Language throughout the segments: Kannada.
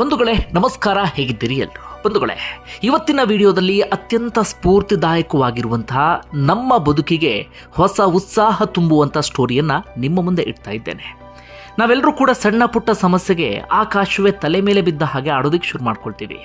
ಬಂಧುಗಳೇ, ನಮಸ್ಕಾರ, ಹೇಗಿದ್ದೀರಿ ಎಲ್ಲರೂ ಬಂಧುಗಳೇ, ಇವತ್ತಿನ ವಿಡಿಯೋದಲ್ಲಿ ಅತ್ಯಂತ ಸ್ಫೂರ್ತಿದಾಯಕವಾಗಿರುವಂತಹ ನಮ್ಮ ಬದುಕಿಗೆ ಹೊಸ ಉತ್ಸಾಹ ತುಂಬುವಂಥ ಸ್ಟೋರಿಯನ್ನ ನಿಮ್ಮ ಮುಂದೆ ಇಡ್ತಾ ಇದ್ದೇನೆ. ನಾವೆಲ್ಲರೂ ಕೂಡ ಸಣ್ಣ ಪುಟ್ಟ ಸಮಸ್ಯೆಗೆ ಆಕಾಶವೇ ತಲೆ ಮೇಲೆ ಬಿದ್ದ ಹಾಗೆ ಆಡೋದಕ್ಕೆ ಶುರು ಮಾಡ್ಕೊಳ್ತೀವಿ.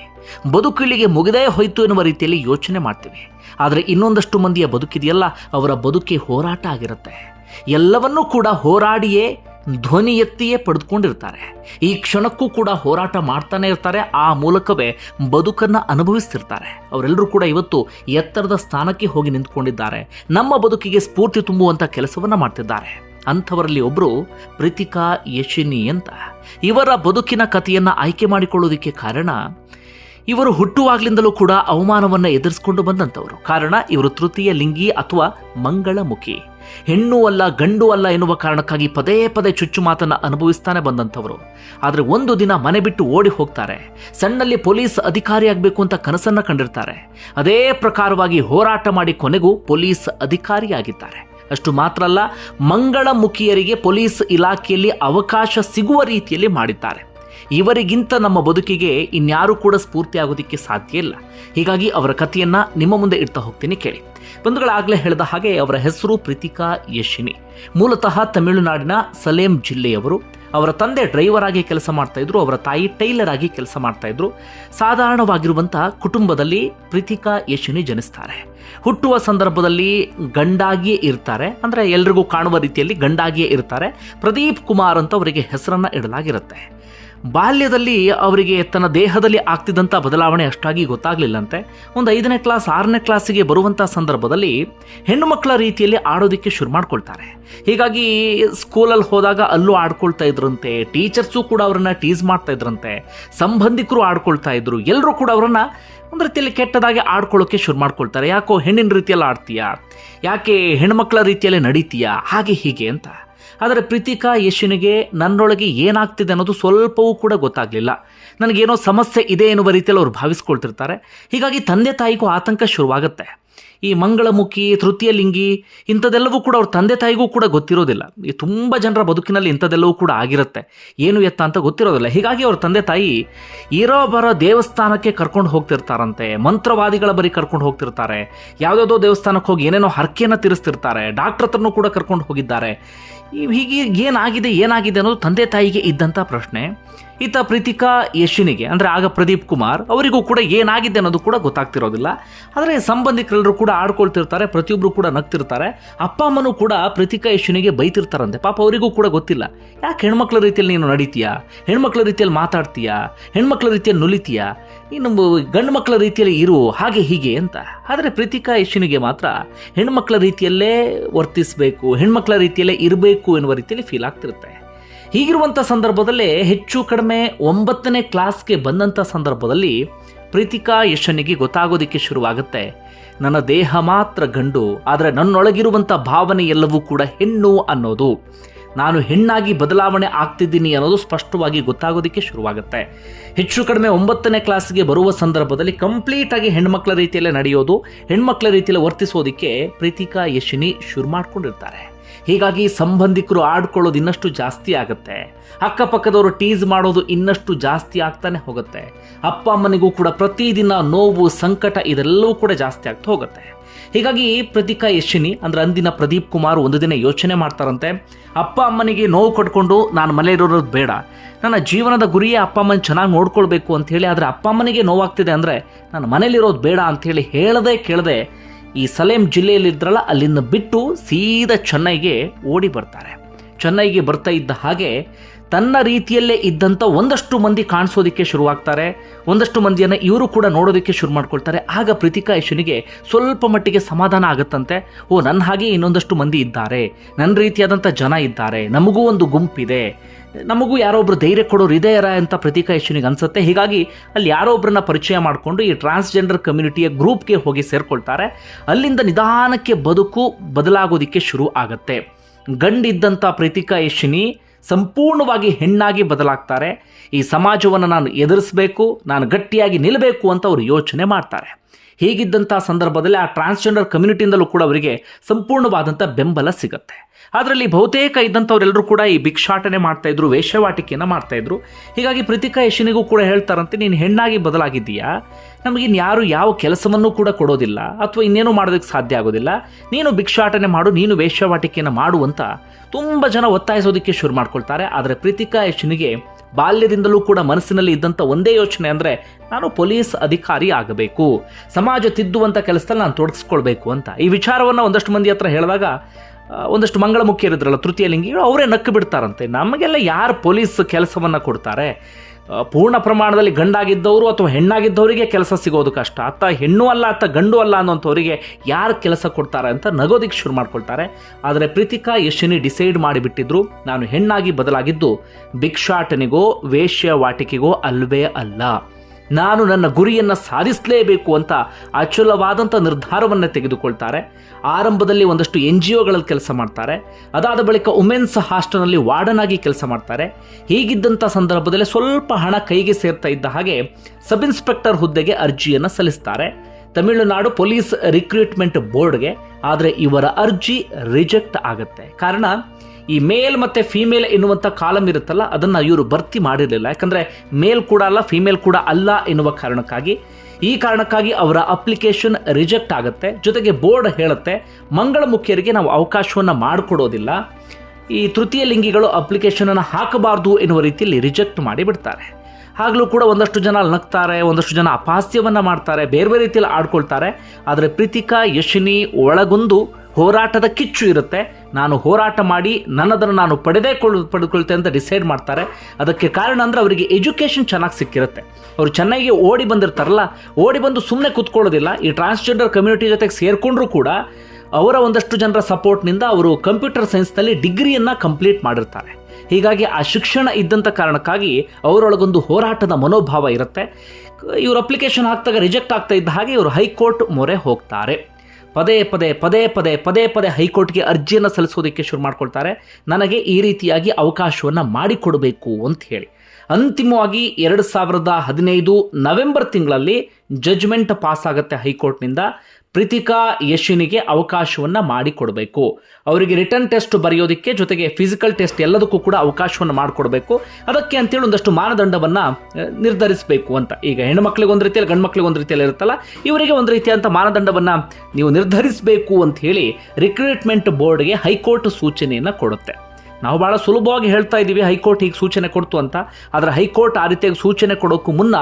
ಬದುಕಿಳಿಗೆ ಮುಗಿದೇ ಹೋಯ್ತು ಎನ್ನುವ ರೀತಿಯಲ್ಲಿ ಯೋಚನೆ ಮಾಡ್ತೀವಿ. ಆದರೆ ಇನ್ನೊಂದಷ್ಟು ಮಂದಿಯ ಬದುಕಿದೆಯಲ್ಲ, ಅವರ ಬದುಕಿ ಹೋರಾಟ ಆಗಿರುತ್ತೆ. ಎಲ್ಲವನ್ನೂ ಕೂಡ ಹೋರಾಡಿಯೇ ಧ್ವನಿ ಎತ್ತಿಯೇ ಪಡೆದುಕೊಂಡಿರ್ತಾರೆ. ಈ ಕ್ಷಣಕ್ಕೂ ಕೂಡ ಹೋರಾಟ ಮಾಡ್ತಾನೆ ಇರ್ತಾರೆ. ಆ ಮೂಲಕವೇ ಬದುಕನ್ನು ಅನುಭವಿಸ್ತಿರ್ತಾರೆ. ಅವರೆಲ್ಲರೂ ಕೂಡ ಇವತ್ತು ಎತ್ತರದ ಸ್ಥಾನಕ್ಕೆ ಹೋಗಿ ನಿಂತ್ಕೊಂಡಿದ್ದಾರೆ. ನಮ್ಮ ಬದುಕಿಗೆ ಸ್ಫೂರ್ತಿ ತುಂಬುವಂಥ ಕೆಲಸವನ್ನು ಮಾಡ್ತಿದ್ದಾರೆ. ಅಂಥವರಲ್ಲಿ ಒಬ್ಬರು ಪ್ರೀತಿಕಾ ಯಶಿನಿ ಅಂತ. ಇವರ ಬದುಕಿನ ಕಥೆಯನ್ನು ಆಯ್ಕೆ ಮಾಡಿಕೊಳ್ಳೋದಕ್ಕೆ ಕಾರಣ ಇವರು ಹುಟ್ಟುವಾಗ್ಲಿಂದಲೂ ಕೂಡ ಅವಮಾನವನ್ನು ಎದುರಿಸಿಕೊಂಡು ಬಂದಂಥವರು. ಕಾರಣ ಇವರು ತೃತೀಯ ಲಿಂಗಿ ಅಥವಾ ಮಂಗಳಮುಖಿ. ಹೆಣ್ಣು ಅಲ್ಲ, ಗಂಡು ಅಲ್ಲ ಎನ್ನುವ ಕಾರಣಕ್ಕಾಗಿ ಪದೇ ಪದೇ ಚುಚ್ಚು ಮಾತನ್ನು ಅನುಭವಿಸ್ತಾನೆ ಬಂದಂಥವರು. ಆದರೆ ಒಂದು ದಿನ ಮನೆ ಬಿಟ್ಟು ಓಡಿ ಹೋಗ್ತಾರೆ. ಸಣ್ಣಲ್ಲಿ ಪೊಲೀಸ್ ಅಧಿಕಾರಿ ಆಗಬೇಕು ಅಂತ ಕನಸನ್ನು ಕಂಡಿರ್ತಾರೆ. ಅದೇ ಪ್ರಕಾರವಾಗಿ ಹೋರಾಟ ಮಾಡಿ ಕೊನೆಗೂ ಪೊಲೀಸ್ ಅಧಿಕಾರಿಯಾಗಿದ್ದಾರೆ. ಅಷ್ಟು ಮಾತ್ರ ಅಲ್ಲ, ಮಂಗಳಮುಖಿಯರಿಗೆ ಪೊಲೀಸ್ ಇಲಾಖೆಯಲ್ಲಿ ಅವಕಾಶ ಸಿಗುವ ರೀತಿಯಲ್ಲಿ ಮಾಡಿದ್ದಾರೆ. ಇವರಿಗಿಂತ ನಮ್ಮ ಬದುಕಿಗೆ ಇನ್ಯಾರೂ ಕೂಡ ಸ್ಫೂರ್ತಿ ಆಗೋದಕ್ಕೆ ಸಾಧ್ಯ ಇಲ್ಲ. ಹೀಗಾಗಿ ಅವರ ಕಥೆಯನ್ನು ನಿಮ್ಮ ಮುಂದೆ ಇಡ್ತಾ ಹೋಗ್ತೀನಿ ಕೇಳಿ. ಬಂಧುಗಳಾಗಲೇ ಹೇಳಿದ ಹಾಗೆ ಅವರ ಹೆಸರು ಪ್ರೀತಿಕಾ ಯಶಿನಿ. ಮೂಲತಃ ತಮಿಳುನಾಡಿನ ಸಲೇಂ ಜಿಲ್ಲೆಯವರು. ಅವರ ತಂದೆ ಡ್ರೈವರ್ ಆಗಿ ಕೆಲಸ ಮಾಡ್ತಾ ಇದ್ರು, ಅವರ ತಾಯಿ ಟೈಲರ್ ಆಗಿ ಕೆಲಸ ಮಾಡ್ತಾ ಇದ್ರು. ಸಾಧಾರಣವಾಗಿರುವಂತಹ ಕುಟುಂಬದಲ್ಲಿ ಪ್ರೀತಿಕಾ ಯಶಿನಿ ಜನಿಸ್ತಾರೆ. ಹುಟ್ಟುವ ಸಂದರ್ಭದಲ್ಲಿ ಗಂಡಾಗಿಯೇ ಇರ್ತಾರೆ, ಅಂದ್ರೆ ಎಲ್ರಿಗೂ ಕಾಣುವ ರೀತಿಯಲ್ಲಿ ಗಂಡಾಗಿಯೇ ಇರ್ತಾರೆ. ಪ್ರದೀಪ್ ಕುಮಾರ್ ಅಂತ ಅವರಿಗೆ ಹೆಸರನ್ನ ಇಡಲಾಗಿರುತ್ತೆ. ಬಾಲ್ಯದಲ್ಲಿ ಅವರಿಗೆ ತನ್ನ ದೇಹದಲ್ಲಿ ಆಗ್ತಿದ್ದಂಥ ಬದಲಾವಣೆ ಅಷ್ಟಾಗಿ ಗೊತ್ತಾಗಲಿಲ್ಲಂತೆ. ಒಂದು ಐದನೇ ಕ್ಲಾಸ್, ಆರನೇ ಕ್ಲಾಸಿಗೆ ಬರುವಂಥ ಸಂದರ್ಭದಲ್ಲಿ ಹೆಣ್ಣು ಮಕ್ಕಳ ರೀತಿಯಲ್ಲಿ ಆಡೋದಕ್ಕೆ ಶುರು ಮಾಡ್ಕೊಳ್ತಾರೆ. ಹೀಗಾಗಿ ಸ್ಕೂಲಲ್ಲಿ ಹೋದಾಗ ಅಲ್ಲೂ ಆಡ್ಕೊಳ್ತಾ ಇದ್ರಂತೆ, ಟೀಚರ್ಸು ಕೂಡ ಅವರನ್ನು ಟೀಸ್ ಮಾಡ್ತಾ ಇದ್ರಂತೆ, ಸಂಬಂಧಿಕರು ಆಡ್ಕೊಳ್ತಾ ಇದ್ರು ಎಲ್ಲರೂ ಕೂಡ ಅವರನ್ನು ಒಂದು ರೀತಿಯಲ್ಲಿ ಕೆಟ್ಟದಾಗಿ ಆಡ್ಕೊಳ್ಳೋಕ್ಕೆ ಶುರು ಮಾಡ್ಕೊಳ್ತಾರೆ. ಯಾಕೋ ಹೆಣ್ಣಿನ ರೀತಿಯಲ್ಲಿ ಆಡ್ತೀಯಾ? ಯಾಕೆ ಹೆಣ್ಮಕ್ಳ ರೀತಿಯಲ್ಲಿ ನಡೀತೀಯಾ? ಹಾಗೆ ಹೀಗೆ ಅಂತ. ಆದರೆ ಪ್ರೀತಿಕಾ ಯಶುನಿಗೆ ನನ್ನೊಳಗೆ ಏನಾಗ್ತಿದೆ ಅನ್ನೋದು ಸ್ವಲ್ಪವೂ ಕೂಡ ಗೊತ್ತಾಗಲಿಲ್ಲ. ನನಗೇನೋ ಸಮಸ್ಯೆ ಇದೆ ಎನ್ನುವ ರೀತಿಯಲ್ಲಿ ಅವರು ಭಾವಿಸ್ಕೊಳ್ತಿರ್ತಾರೆ. ಹೀಗಾಗಿ ತಂದೆ ತಾಯಿಗೂ ಆತಂಕ ಶುರುವಾಗುತ್ತೆ. ಈ ಮಂಗಳಮುಖಿ ತೃತೀಯ ಲಿಂಗಿ ಇಂಥದೆಲ್ಲವೂ ಕೂಡ ಅವ್ರ ತಂದೆ ತಾಯಿಗೂ ಕೂಡ ಗೊತ್ತಿರೋದಿಲ್ಲ. ಈ ತುಂಬ ಜನರ ಬದುಕಿನಲ್ಲಿ ಇಂಥದೆಲ್ಲವೂ ಕೂಡ ಆಗಿರುತ್ತೆ. ಏನು ಎತ್ತ ಅಂತ ಗೊತ್ತಿರೋದಿಲ್ಲ. ಹೀಗಾಗಿ ಅವ್ರ ತಂದೆ ತಾಯಿ ಇರೋ ಬರೋ ದೇವಸ್ಥಾನಕ್ಕೆ ಕರ್ಕೊಂಡು ಹೋಗ್ತಿರ್ತಾರಂತೆ. ಮಂತ್ರವಾದಿಗಳ ಬರಿ ಕರ್ಕೊಂಡು ಹೋಗ್ತಿರ್ತಾರೆ. ಯಾವುದೋ ದೇವಸ್ಥಾನಕ್ಕೆ ಹೋಗಿ ಏನೇನೋ ಹರಕೆಯನ್ನು ತೀರಿಸ್ತಿರ್ತಾರೆ. ಡಾಕ್ಟ್ರ್ ಹತ್ರನೂ ಕೂಡ ಕರ್ಕೊಂಡು ಹೋಗಿದ್ದಾರೆ. ಹೀಗೆ ಏನಾಗಿದೆ ಏನಾಗಿದೆ ಅನ್ನೋದು ತಂದೆ ತಾಯಿಗೆ ಇದ್ದಂಥ ಪ್ರಶ್ನೆ. ಈತ ಪ್ರೀತಿಕಾ ಯಶಿನಿಗೆ ಅಂದರೆ ಆಗ ಪ್ರದೀಪ್ ಕುಮಾರ್, ಅವರಿಗೂ ಕೂಡ ಏನಾಗಿದೆ ಅನ್ನೋದು ಕೂಡ ಗೊತ್ತಾಗ್ತಿರೋದಿಲ್ಲ. ಆದರೆ ಸಂಬಂಧಿಕರೆಲ್ಲರೂ ಕೂಡ ಆಡ್ಕೊಳ್ತಿರ್ತಾರೆ ಪ್ರತಿಯೊಬ್ಬರು ಕೂಡ ನಗ್ತಿರ್ತಾರೆ. ಅಪ್ಪ ಅಮ್ಮನೂ ಕೂಡ ಪ್ರೀತಿಕಾ ಯಶಿನಿಗೆ ಬೈತಿರ್ತಾರಂತೆ. ಪಾಪ ಅವರಿಗೂ ಕೂಡ ಗೊತ್ತಿಲ್ಲ. ಯಾಕೆ ಹೆಣ್ಮಕ್ಳ ರೀತಿಯಲ್ಲಿ ನೀನು ನಡೀತೀಯಾ? ಹೆಣ್ಮಕ್ಳ ರೀತಿಯಲ್ಲಿ ಮಾತಾಡ್ತೀಯಾ? ಹೆಣ್ಮಕ್ಳ ರೀತಿಯಲ್ಲಿ ನುಲಿತೀಯಾ? ನೀನು ಗಂಡು ಮಕ್ಕಳ ರೀತಿಯಲ್ಲಿ ಇರು, ಹಾಗೆ ಹೀಗೆ ಅಂತ. ಆದರೆ ಪ್ರೀತಿಕಾ ಯಶಿನಿಗೆ ಮಾತ್ರ ಹೆಣ್ಮಕ್ಳ ರೀತಿಯಲ್ಲೇ ವರ್ತಿಸಬೇಕು, ಹೆಣ್ಮಕ್ಳ ರೀತಿಯಲ್ಲೇ ಇರಬೇಕು ಎನ್ನುವ ರೀತಿಯಲ್ಲಿ ಫೀಲ್ ಆಗ್ತಿರುತ್ತೆ. ಹೀಗಿರುವಂಥ ಸಂದರ್ಭದಲ್ಲೇ ಹೆಚ್ಚು ಕಡಿಮೆ ಒಂಬತ್ತನೇ ಕ್ಲಾಸ್ಗೆ ಬಂದಂಥ ಸಂದರ್ಭದಲ್ಲಿ ಪ್ರೀತಿಕಾ ಯಶನಿಗೆ ಗೊತ್ತಾಗೋದಕ್ಕೆ ಶುರುವಾಗುತ್ತೆ. ನನ್ನ ದೇಹ ಮಾತ್ರ ಗಂಡು, ಆದರೆ ನನ್ನೊಳಗಿರುವಂಥ ಭಾವನೆ ಎಲ್ಲವೂ ಕೂಡ ಹೆಣ್ಣು ಅನ್ನೋದು. ನಾನು ಹೆಣ್ಣಾಗಿ ಬದಲಾವಣೆ ಆಗ್ತಿದ್ದೀನಿ ಅನ್ನೋದು ಸ್ಪಷ್ಟವಾಗಿ ಗೊತ್ತಾಗೋದಕ್ಕೆ ಶುರುವಾಗುತ್ತೆ. ಹೆಚ್ಚು ಕಡಿಮೆ ಒಂಬತ್ತನೇ ಕ್ಲಾಸ್ಗೆ ಬರುವ ಸಂದರ್ಭದಲ್ಲಿ ಕಂಪ್ಲೀಟಾಗಿ ಹೆಣ್ಮಕ್ಳ ರೀತಿಯಲ್ಲೇ ನಡೆಯೋದು, ಹೆಣ್ಮಕ್ಳ ರೀತಿಯಲ್ಲಿ ವರ್ತಿಸೋದಕ್ಕೆ ಪ್ರೀತಿಕಾ ಯಶಿನಿ ಶುರು ಮಾಡ್ಕೊಂಡಿರ್ತಾರೆ. ಹೀಗಾಗಿ ಸಂಬಂಧಿಕರು ಆಡ್ಕೊಳ್ಳೋದು ಇನ್ನಷ್ಟು ಜಾಸ್ತಿ ಆಗುತ್ತೆ. ಅಕ್ಕಪಕ್ಕದವರು ಟೀಸ್ ಮಾಡೋದು ಇನ್ನಷ್ಟು ಜಾಸ್ತಿ ಆಗ್ತಾನೆ ಹೋಗುತ್ತೆ. ಅಪ್ಪ ಅಮ್ಮನಿಗೂ ಕೂಡ ಪ್ರತಿದಿನ ನೋವು, ಸಂಕಟ ಇದೆಲ್ಲವೂ ಕೂಡ ಜಾಸ್ತಿ ಆಗ್ತಾ ಹೋಗುತ್ತೆ. ಹೀಗಾಗಿ ಪ್ರತಿಕಾ ಯಶಿನಿ ಅಂದರೆ ಅಂದಿನ ಪ್ರದೀಪ್ ಕುಮಾರ್ ಒಂದು ದಿನ ಯೋಚನೆ ಮಾಡ್ತಾರಂತೆ, ಅಪ್ಪ ಅಮ್ಮನಿಗೆ ನೋವು ಕಟ್ಕೊಂಡು ನಾನು ಮನೆಯಲ್ಲಿರೋದು ಬೇಡ. ನನ್ನ ಜೀವನದ ಗುರಿಯೇ ಅಪ್ಪ ಅಮ್ಮನ ಚೆನ್ನಾಗಿ ನೋಡ್ಕೊಳ್ಬೇಕು ಅಂತ ಹೇಳಿ, ಆದರೆ ಅಪ್ಪ ಅಮ್ಮನಿಗೆ ನೋವಾಗ್ತಿದೆ ಅಂದರೆ, ನಾನು ಮನೇಲಿರೋದು ಬೇಡ ಅಂಥೇಳಿ ಹೇಳದೆ ಕೇಳದೆ ಈ ಸಲೇಂ ಜಿಲ್ಲೆಯಲ್ಲಿದ್ರಲ್ಲ ಅಲ್ಲಿಂದ ಬಿಟ್ಟು ಸೀದಾ ಚೆನ್ನೈಗೆ ಓಡಿ ಬರ್ತಾರೆ. ಚೆನ್ನೈಗೆ ಬರ್ತಾ ಇದ್ದ ಹಾಗೆ ತನ್ನ ರೀತಿಯಲ್ಲೇ ಇದ್ದಂಥ ಒಂದಷ್ಟು ಮಂದಿ ಕಾಣಿಸೋದಕ್ಕೆ ಶುರುವಾಗ್ತಾರೆ. ಒಂದಷ್ಟು ಮಂದಿಯನ್ನು ಇವರು ಕೂಡ ನೋಡೋದಕ್ಕೆ ಶುರು ಮಾಡ್ಕೊಳ್ತಾರೆ. ಆಗ ಪ್ರೀತಿಕಾ ಯಶನಿಗೆ ಸ್ವಲ್ಪ ಮಟ್ಟಿಗೆ ಸಮಾಧಾನ ಆಗುತ್ತಂತೆ. ಓ ನನ್ನ ಹಾಗೆ ಇನ್ನೊಂದಷ್ಟು ಮಂದಿ ಇದ್ದಾರೆ. ನನ್ನ ರೀತಿಯಾದಂಥ ಜನ ಇದ್ದಾರೆ. ನಮಗೂ ಒಂದು ಗುಂಪಿದೆ. ನಮಗೂ ಯಾರೋ ಒಬ್ರು ಧೈರ್ಯ ಕೊಡೋರು ಇದೆಯರ ಅಂತ ಪ್ರತಿಕಾ ಯಶನಿಗೆ ಅನ್ಸುತ್ತೆ. ಹೀಗಾಗಿ ಅಲ್ಲಿ ಯಾರೋ ಒಬ್ಬರನ್ನ ಪರಿಚಯ ಮಾಡಿಕೊಂಡು ಈ ಟ್ರಾನ್ಸ್ಜೆಂಡರ್ ಕಮ್ಯುನಿಟಿಯ ಗ್ರೂಪ್ಗೆ ಹೋಗಿ ಸೇರ್ಕೊಳ್ತಾರೆ. ಅಲ್ಲಿಂದ ನಿಧಾನಕ್ಕೆ ಬದುಕು ಬದಲಾಗೋದಿಕ್ಕೆ ಶುರು ಆಗುತ್ತೆ. ಗಂಡಿದ್ದಂಥ ಪ್ರತಿಕಾ ಯಶಿನಿ ಸಂಪೂರ್ಣವಾಗಿ ಹೆಣ್ಣಾಗಿ ಬದಲಾಗ್ತಾರೆ. ಈ ಸಮಾಜವನ್ನು ನಾನು ಎದುರಿಸಬೇಕು ನಾನು ಗಟ್ಟಿಯಾಗಿ ನಿಲ್ಲಬೇಕು ಅಂತ ಅವರು ಯೋಚನೆ ಮಾಡ್ತಾರೆ. ಹೀಗಿದ್ದಂಥ ಸಂದರ್ಭದಲ್ಲಿ ಆ ಟ್ರಾನ್ಸ್ಜೆಂಡರ್ ಕಮ್ಯುನಿಟಿಯಿಂದಲೂ ಕೂಡ ಅವರಿಗೆ ಸಂಪೂರ್ಣವಾದಂಥ ಬೆಂಬಲ ಸಿಗುತ್ತೆ. ಅದರಲ್ಲಿ ಬಹುತೇಕ ಇದ್ದಂಥವರೆಲ್ಲರೂ ಕೂಡ ಈ ಭಿಕ್ಷಾಟನೆ ಮಾಡ್ತಾ ಇದ್ರು, ವೇಷವಾಟಿಕೆಯನ್ನು ಮಾಡ್ತಾ ಹೀಗಾಗಿ ಪ್ರತಿಕಾ ಯಶನಿಗೂ ಕೂಡ ಹೇಳ್ತಾರಂತೆ, ನೀನು ಹೆಣ್ಣಾಗಿ ಬದಲಾಗಿದ್ದೀಯಾ? ನಮಗಿನ್ ಯಾರು ಯಾವ ಕೆಲಸವನ್ನು ಕೂಡ ಕೊಡೋದಿಲ್ಲ, ಅಥವಾ ಇನ್ನೇನು ಮಾಡೋದಕ್ಕೆ ಸಾಧ್ಯ ಆಗೋದಿಲ್ಲ. ನೀನು ಭಿಕ್ಷಾಟನೆ ಮಾಡು, ನೀನು ವೇಷವಾಟಿಕೆಯನ್ನು ಮಾಡು ಅಂತ ತುಂಬ ಜನ ಒತ್ತಾಯಿಸೋದಕ್ಕೆ ಶುರು ಮಾಡ್ಕೊಳ್ತಾರೆ. ಆದರೆ ಪ್ರೀತಿಕಾ ಯಶನಿಗೆ ಬಾಲ್ಯದಿಂದಲೂ ಕೂಡ ಮನಸ್ಸಿನಲ್ಲಿ ಇದ್ದಂಥ ಒಂದೇ ಯೋಚನೆ ಅಂದರೆ, ನಾನು ಪೊಲೀಸ್ ಅಧಿಕಾರಿ ಆಗಬೇಕು. ಸಮಾಜ ತಿದ್ದುವಂಥ ಕೆಲಸದಲ್ಲಿ ನಾನು ತೊಡಗಿಸ್ಕೊಳ್ಬೇಕು ಅಂತ. ಈ ವಿಚಾರವನ್ನು ಒಂದಷ್ಟು ಮಂದಿ ಹತ್ರ ಹೇಳಿದಾಗ ಒಂದಷ್ಟು ಒಂದಷ್ಟು ಮಂಗಳಮುಖಿಯರಿದ್ರಲ್ಲ, ತೃತೀಯ ಲಿಂಗಿಗಳು, ಅವರೇ ನಕ್ಕು ಬಿಡ್ತಾರಂತೆ. ನಮಗೆಲ್ಲ ಯಾರು ಪೊಲೀಸ್ ಕೆಲಸವನ್ನು ಕೊಡ್ತಾರೆ? ಪೂರ್ಣ ಪ್ರಮಾಣದಲ್ಲಿ ಗಂಡಾಗಿದ್ದವರು ಅಥವಾ ಹೆಣ್ಣಾಗಿದ್ದವರಿಗೆ ಕೆಲಸ ಸಿಗೋದು ಕಷ್ಟ. ಅತ್ತ ಹೆಣ್ಣು ಅಲ್ಲ, ಅತ್ತ ಗಂಡು ಅಲ್ಲ ಅನ್ನೋಂಥವರಿಗೆ ಯಾರು ಕೆಲಸ ಕೊಡ್ತಾರೆ ಅಂತ ನಗೋದಿಕ್ಕೆ ಶುರು ಮಾಡ್ಕೊಳ್ತಾರೆ. ಆದರೆ ಪ್ರೀತಿಕಾ ಯಶಿನಿ ಡಿಸೈಡ್ ಮಾಡಿಬಿಟ್ಟಿದ್ರು, ನಾನು ಹೆಣ್ಣಾಗಿ ಬದಲಾಗಿದ್ದು ಭಿಕ್ಷಾಟನಿಗೋ ವೇಶ್ಯ ವಾಟಿಕೆಗೋ ಅಲ್ವೇ ಅಲ್ಲ. ನಾನು ನನ್ನ ಗುರಿಯನ್ನು ಸಾಧಿಸಲೇಬೇಕು ಅಂತ ಅಚಲವಾದಂಥ ನಿರ್ಧಾರವನ್ನು ತೆಗೆದುಕೊಳ್ತಾರೆ. ಆರಂಭದಲ್ಲಿ ಒಂದಷ್ಟು ಎನ್ ಜಿ ಒಗಳಲ್ಲಿ ಕೆಲಸ ಮಾಡ್ತಾರೆ. ಅದಾದ ಬಳಿಕ ವುಮೆನ್ಸ್ ಹಾಸ್ಟೆಲ್ನಲ್ಲಿ ವಾರ್ಡನ್ ಆಗಿ ಕೆಲಸ ಮಾಡ್ತಾರೆ. ಹೀಗಿದ್ದಂಥ ಸಂದರ್ಭದಲ್ಲಿ ಸ್ವಲ್ಪ ಹಣ ಕೈಗೆ ಸೇರ್ತಾ ಇದ್ದ ಹಾಗೆ ಸಬ್ ಇನ್ಸ್ಪೆಕ್ಟರ್ ಹುದ್ದೆಗೆ ಅರ್ಜಿಯನ್ನು ಸಲ್ಲಿಸ್ತಾರೆ. ತಮಿಳುನಾಡು ಪೊಲೀಸ್ ರಿಕ್ರೂಟ್ಮೆಂಟ್ ಬೋರ್ಡ್ಗೆ, ಆದರೆ ಇವರ ಅರ್ಜಿ ರಿಜೆಕ್ಟ್ ಆಗುತ್ತೆ. ಕಾರಣ ಈ ಮೇಲ್ ಮತ್ತೆ ಫೀಮೇಲ್ ಎನ್ನುವಂಥ ಕಾಲಮ್ ಇರುತ್ತಲ್ಲ, ಅದನ್ನು ಇವರು ಭರ್ತಿ ಮಾಡಿರಲಿಲ್ಲ. ಯಾಕಂದರೆ ಮೇಲ್ ಕೂಡ ಅಲ್ಲ ಫೀಮೇಲ್ ಕೂಡ ಅಲ್ಲ ಎನ್ನುವ ಕಾರಣಕ್ಕಾಗಿ. ಈ ಕಾರಣಕ್ಕಾಗಿ ಅವರ ಅಪ್ಲಿಕೇಶನ್ ರಿಜೆಕ್ಟ್ ಆಗುತ್ತೆ. ಜೊತೆಗೆ ಬೋರ್ಡ್ ಹೇಳುತ್ತೆ ಮಂಗಳಮುಖಿಯರಿಗೆ ನಾವು ಅವಕಾಶವನ್ನು ಮಾಡಿಕೊಡೋದಿಲ್ಲ. ಈ ತೃತೀಯ ಲಿಂಗಿಗಳು ಅಪ್ಲಿಕೇಶನನ್ನು ಹಾಕಬಾರ್ದು ಎನ್ನುವ ರೀತಿಯಲ್ಲಿ ರಿಜೆಕ್ಟ್ ಮಾಡಿ ಬಿಡ್ತಾರೆ ಆಗಲೂ ಕೂಡ ಒಂದಷ್ಟು ಜನ ನಗ್ತಾರೆ, ಒಂದಷ್ಟು ಜನ ಅಪಾಸ್ಯವನ್ನು ಮಾಡ್ತಾರೆ ಬೇರೆ ಬೇರೆ ರೀತಿಯಲ್ಲಿ ಆಡ್ಕೊಳ್ತಾರೆ. ಆದರೆ ಪ್ರೀತಿಕಾ, ಯಶಿನಿ, ಒಳಗೊಂದು ಹೋರಾಟದ ಕಿಚ್ಚು ಇರುತ್ತೆ. ನಾನು ಹೋರಾಟ ಮಾಡಿ ನನ್ನದನ್ನು ನಾನು ಪಡೆದೇ ಪಡೆದುಕೊಳ್ತೇನೆ ಅಂತ ಡಿಸೈಡ್ ಮಾಡ್ತಾರೆ. ಅದಕ್ಕೆ ಕಾರಣ ಅಂದರೆ ಅವರಿಗೆ ಎಜುಕೇಷನ್ ಚೆನ್ನಾಗಿ ಸಿಕ್ಕಿರುತ್ತೆ. ಅವರು ಚೆನ್ನಾಗಿ ಓಡಿ ಬಂದಿರ್ತಾರಲ್ಲ, ಓಡಿ ಬಂದು ಸುಮ್ಮನೆ ಕೂತ್ಕೊಳ್ಳೋದಿಲ್ಲ. ಈ ಟ್ರಾನ್ಸ್ಜೆಂಡರ್ ಕಮ್ಯುನಿಟಿ ಜೊತೆಗೆ ಸೇರಿಕೊಂಡ್ರೂ ಕೂಡ ಅವರ ಒಂದಷ್ಟು ಜನರ ಸಪೋರ್ಟ್ನಿಂದ ಅವರು ಕಂಪ್ಯೂಟರ್ ಸೈನ್ಸ್ನಲ್ಲಿ ಡಿಗ್ರಿಯನ್ನು ಕಂಪ್ಲೀಟ್ ಮಾಡಿರ್ತಾರೆ. ಹೀಗಾಗಿ ಆ ಶಿಕ್ಷಣ ಇದ್ದಂಥ ಕಾರಣಕ್ಕಾಗಿ ಅವರೊಳಗೊಂದು ಹೋರಾಟದ ಮನೋಭಾವ ಇರುತ್ತೆ. ಇವರು ಅಪ್ಲಿಕೇಶನ್ ಹಾಕ್ತಾಗ ರಿಜೆಕ್ಟ್ ಆಗ್ತಾ ಇದ್ದ ಹಾಗೆ ಇವರು ಹೈಕೋರ್ಟ್ ಮೊರೆ ಹೋಗ್ತಾರೆ. ಪದೇ ಪದೇ ಪದೇ ಪದೇ ಪದೇ ಪದೇ ಹೈಕೋರ್ಟ್ಗೆ ಅರ್ಜಿಯನ್ನು ಸಲ್ಲಿಸೋದಕ್ಕೆ ಶುರು ಮಾಡ್ಕೊಳ್ತಾರೆ. ನನಗೆ ಈ ರೀತಿಯಾಗಿ ಅವಕಾಶವನ್ನು ಮಾಡಿಕೊಡಬೇಕು ಅಂತ ಹೇಳಿ. ಅಂತಿಮವಾಗಿ ಎರಡು ಸಾವಿರದ ಹದಿನೈದು ನವೆಂಬರ್ ತಿಂಗಳಲ್ಲಿ ಜಜ್ಮೆಂಟ್ ಪಾಸ್ ಆಗುತ್ತೆ ಹೈಕೋರ್ಟ್ನಿಂದ. ಪ್ರೀತಿಕಾ ಯಶಿನಿಗೆ ಅವಕಾಶವನ್ನು ಮಾಡಿಕೊಡಬೇಕು. ಅವರಿಗೆ ರಿಟರ್ನ್ ಟೆಸ್ಟ್ ಬರೆಯೋದಕ್ಕೆ ಜೊತೆಗೆ ಫಿಸಿಕಲ್ ಟೆಸ್ಟ್ ಎಲ್ಲದಕ್ಕೂ ಕೂಡ ಅವಕಾಶವನ್ನು ಮಾಡಿಕೊಡಬೇಕು. ಅದಕ್ಕೆ ಅಂತೇಳಿ ಒಂದಷ್ಟು ಮಾನದಂಡವನ್ನು ನಿರ್ಧರಿಸಬೇಕು ಅಂತ. ಈಗ ಹೆಣ್ಮಕ್ಳಿಗೆ ಒಂದು ರೀತಿಯಲ್ಲಿ ಗಂಡು ಮಕ್ಳಿಗೆ ಒಂದು ರೀತಿಯಲ್ಲಿ ಇರುತ್ತಲ್ಲ, ಇವರಿಗೆ ಒಂದು ರೀತಿಯಾದಂಥ ಮಾನದಂಡವನ್ನು ನೀವು ನಿರ್ಧರಿಸಬೇಕು ಅಂತ ಹೇಳಿ ರಿಕ್ರೂಟ್ಮೆಂಟ್ ಬೋರ್ಡ್ಗೆ ಹೈಕೋರ್ಟ್ ಸೂಚನೆಯನ್ನು ಕೊಡುತ್ತೆ. ನಾವು ಭಾಳ ಸುಲಭವಾಗಿ ಹೇಳ್ತಾ ಇದ್ದೀವಿ ಹೈಕೋರ್ಟ್ ಹೀಗೆ ಸೂಚನೆ ಕೊಡ್ತು ಅಂತ. ಆದರೆ ಹೈಕೋರ್ಟ್ ಆ ರೀತಿಯಾಗಿ ಸೂಚನೆ ಕೊಡೋಕ್ಕೂ ಮುನ್ನ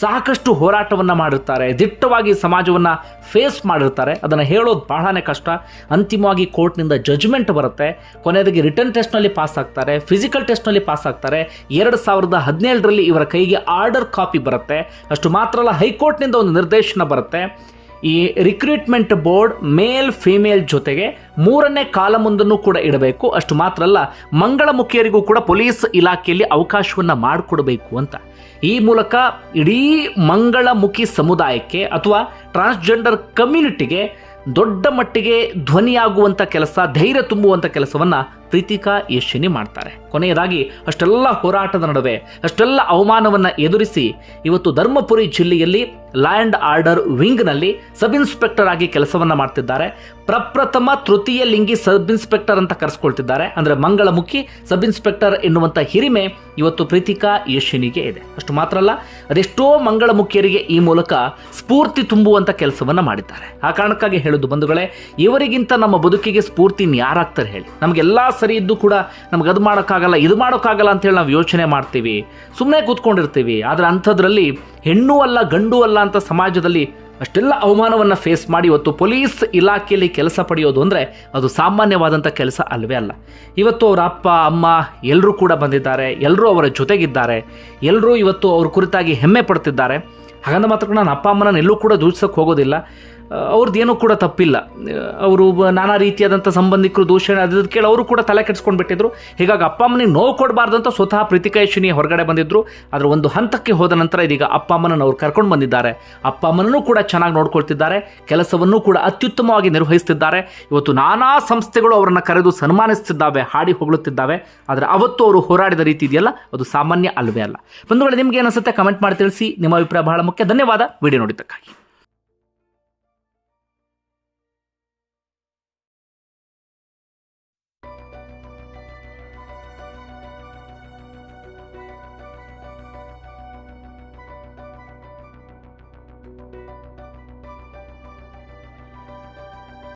ಸಾಕಷ್ಟು ಹೋರಾಟವನ್ನು ಮಾಡಿರ್ತಾರೆ. ದಿಟ್ಟವಾಗಿ ಸಮಾಜವನ್ನು ಫೇಸ್ ಮಾಡಿರ್ತಾರೆ. ಅದನ್ನು ಹೇಳೋದು ಬಹಳನೇ ಕಷ್ಟ. ಅಂತಿಮವಾಗಿ ಕೋರ್ಟ್ನಿಂದ ಜಜ್ಮೆಂಟ್ ಬರುತ್ತೆ. ಕೊನೆಯದಾಗಿ ರಿಟರ್ನ್ ಟೆಸ್ಟ್ನಲ್ಲಿ ಪಾಸ್ ಆಗ್ತಾರೆ. ಫಿಸಿಕಲ್ ಟೆಸ್ಟ್ನಲ್ಲಿ ಪಾಸ್ ಆಗ್ತಾರೆ. ಎರಡು ಸಾವಿರದ ಹದಿನೇಳರಲ್ಲಿ ಇವರ ಕೈಗೆ ಆರ್ಡರ್ ಕಾಪಿ ಬರುತ್ತೆ. ಅಷ್ಟು ಮಾತ್ರ ಅಲ್ಲ, ಹೈಕೋರ್ಟ್ನಿಂದ ಒಂದು ನಿರ್ದೇಶನ ಬರುತ್ತೆ. ಈ ರಿಕ್ರೂಟ್ಮೆಂಟ್ ಬೋರ್ಡ್ ಮೇಲ್ ಫೀಮೇಲ್ ಜೊತೆಗೆ ಮೂರನೇ ಕಾಲಮೊಂದನ್ನು ಕೂಡ ಇಡಬೇಕು. ಅಷ್ಟು ಮಾತ್ರ ಅಲ್ಲ, ಮಂಗಳಮುಖಿಯರಿಗೂ ಕೂಡ ಪೊಲೀಸ್ ಇಲಾಖೆಯಲ್ಲಿ ಅವಕಾಶವನ್ನು ಮಾಡಿಕೊಡಬೇಕು ಅಂತ. ಈ ಮೂಲಕ ಇಡೀ ಮಂಗಳಮುಖಿ ಸಮುದಾಯಕ್ಕೆ ಅಥವಾ ಟ್ರಾನ್ಸ್ಜೆಂಡರ್ ಕಮ್ಯುನಿಟಿಗೆ ದೊಡ್ಡ ಮಟ್ಟಿಗೆ ಧ್ವನಿಯಾಗುವಂಥ ಕೆಲಸ, ಧೈರ್ಯ ತುಂಬುವಂಥ ಕೆಲಸವನ್ನು ಪ್ರೀತಿಕಾ ಯಶಿನಿ ಮಾಡ್ತಾರೆ. ಕೊನೆಯದಾಗಿ, ಅಷ್ಟೆಲ್ಲ ಹೋರಾಟದ ನಡುವೆ, ಅಷ್ಟೆಲ್ಲ ಅವಮಾನವನ್ನು ಎದುರಿಸಿ, ಇವತ್ತು ಧರ್ಮಪುರಿ ಜಿಲ್ಲೆಯಲ್ಲಿ ಲ್ಯಾಂಡ್ ಆರ್ಡರ್ ವಿಂಗ್ನಲ್ಲಿ ಸಬ್ ಇನ್ಸ್ಪೆಕ್ಟರ್ ಆಗಿ ಕೆಲಸವನ್ನು ಮಾಡ್ತಿದ್ದಾರೆ. ಪ್ರಪ್ರಥಮ ತೃತೀಯ ಲಿಂಗಿ ಸಬ್ ಇನ್ಸ್ಪೆಕ್ಟರ್ ಅಂತ ಕರೆಸ್ಕೊಳ್ತಿದ್ದಾರೆ. ಅಂದರೆ ಮಂಗಳಮುಖಿ ಸಬ್ ಇನ್ಸ್ಪೆಕ್ಟರ್ ಎನ್ನುವಂಥ ಹಿರಿಮೆ ಇವತ್ತು ಪ್ರೀತಿಕಾ ಯಶಿನಿಗೆ ಇದೆ. ಅಷ್ಟು ಮಾತ್ರ ಅಲ್ಲ, ಅದೆಷ್ಟೋ ಮಂಗಳಮುಖಿಯರಿಗೆ ಈ ಮೂಲಕ ಸ್ಫೂರ್ತಿ ತುಂಬುವಂಥ ಕೆಲಸವನ್ನು ಮಾಡಿದ್ದಾರೆ. ಆ ಕಾರಣಕ್ಕಾಗಿ ಹೇಳೋದು ಬಂಧುಗಳೇ, ಇವರಿಗಿಂತ ನಮ್ಮ ಬದುಕಿಗೆ ಸ್ಫೂರ್ತಿ ಯಾರಾಗ್ತಾರೆ ಹೇಳಿ. ನಮಗೆಲ್ಲ ಸರಿ ಇದ್ದು ಕೂಡ ನಮ್ಗೆ ಅದು ಮಾಡೋಕ್ಕಾಗಲ್ಲ, ಇದು ಮಾಡೋಕ್ಕಾಗಲ್ಲ ಅಂತೇಳಿ ನಾವು ಯೋಚನೆ ಮಾಡ್ತೀವಿ. ಸುಮ್ಮನೆ ಕೂತ್ಕೊಂಡಿರ್ತೀವಿ. ಆದರೆ ಅಂಥದ್ರಲ್ಲಿ ಹೆಣ್ಣು ಅಲ್ಲ, ಗಂಡು ಅಲ್ಲ ಅಂತ ಸಮಾಜದಲ್ಲಿ ಅಷ್ಟೆಲ್ಲ ಅವಮಾನವನ್ನು ಫೇಸ್ ಮಾಡಿ ಇವತ್ತು ಪೊಲೀಸ್ ಇಲಾಖೆಯಲ್ಲಿ ಕೆಲಸ ಪಡೆಯೋದು ಅಂದರೆ ಅದು ಸಾಮಾನ್ಯವಾದಂಥ ಕೆಲಸ ಅಲ್ಲವೇ ಅಲ್ಲ. ಇವತ್ತು ಅವರ ಅಪ್ಪ, ಅಮ್ಮ ಎಲ್ಲರೂ ಕೂಡ ಬಂದಿದ್ದಾರೆ. ಎಲ್ಲರೂ ಅವರ ಜೊತೆಗಿದ್ದಾರೆ. ಎಲ್ಲರೂ ಇವತ್ತು ಅವ್ರ ಕುರಿತಾಗಿ ಹೆಮ್ಮೆ ಪಡ್ತಿದ್ದಾರೆ. ಹಾಗಂದ ಮಾತ್ರ ನಾನು ಅಪ್ಪ ಅಮ್ಮನ ಎಲ್ಲೂ ಕೂಡ ದೂಷಿಸೋಕೆ ಹೋಗೋದಿಲ್ಲ. ಅವ್ರದ್ದು ಏನೂ ಕೂಡ ತಪ್ಪಿಲ್ಲ. ಅವರು ನಾನಾ ರೀತಿಯಾದಂಥ ಸಂಬಂಧಿಕರು ದೂಷಣೆ ಅದಕ್ಕೆ ಕೇಳಿ ಅವರು ಕೂಡ ತಲೆ ಕೆಡಿಸ್ಕೊಂಡು ಬಿಟ್ಟಿದ್ರು. ಹೀಗಾಗಿ ಅಪ್ಪ ಅಮ್ಮನಿಗೆ ನೋವು ಕೊಡಬಾರ್ದು ಸ್ವತಃ ಪ್ರೀತಿಕಾಯಶಿನಿ ಹೊರಗಡೆ ಬಂದಿದ್ರು. ಅದರ ಒಂದು ಹಂತಕ್ಕೆ ಹೋದ ನಂತರ ಇದೀಗ ಅಪ್ಪ ಅಮ್ಮನನ್ನು ಅವ್ರು ಕರ್ಕೊಂಡು ಬಂದಿದ್ದಾರೆ. ಅಪ್ಪ ಅಮ್ಮನನ್ನು ಕೂಡ ಚೆನ್ನಾಗಿ ನೋಡ್ಕೊಳ್ತಿದ್ದಾರೆ. ಕೆಲಸವನ್ನು ಕೂಡ ಅತ್ಯುತ್ತಮವಾಗಿ ನಿರ್ವಹಿಸ್ತಿದ್ದಾರೆ. ಇವತ್ತು ನಾನಾ ಸಂಸ್ಥೆಗಳು ಅವರನ್ನು ಕರೆದು ಸನ್ಮಾನಿಸ್ತಿದ್ದಾವೆ, ಹಾಡಿ ಹೊಗಳುತ್ತಿದ್ದಾವೆ. ಆದರೆ ಅವತ್ತು ಅವರು ಹೋರಾಡಿದ ರೀತಿ ಇದೆಯಲ್ಲ, ಅದು ಸಾಮಾನ್ಯ ಅಲ್ವೇ ಅಲ್ಲ. ವೇಳೆ ನಿಮ್ಗೆ ಏನಿಸುತ್ತೆ ಕಮೆಂಟ್ ಮಾಡಿ ತಿಳಿಸಿ. ನಿಮ್ಮ ಅಭಿಪ್ರಾಯ ಬಹಳ ಮುಖ್ಯ. ಧನ್ಯವಾದ. ವಿಡಿಯೋ ನೋಡಿದ್ದಕ್ಕಾಗಿ.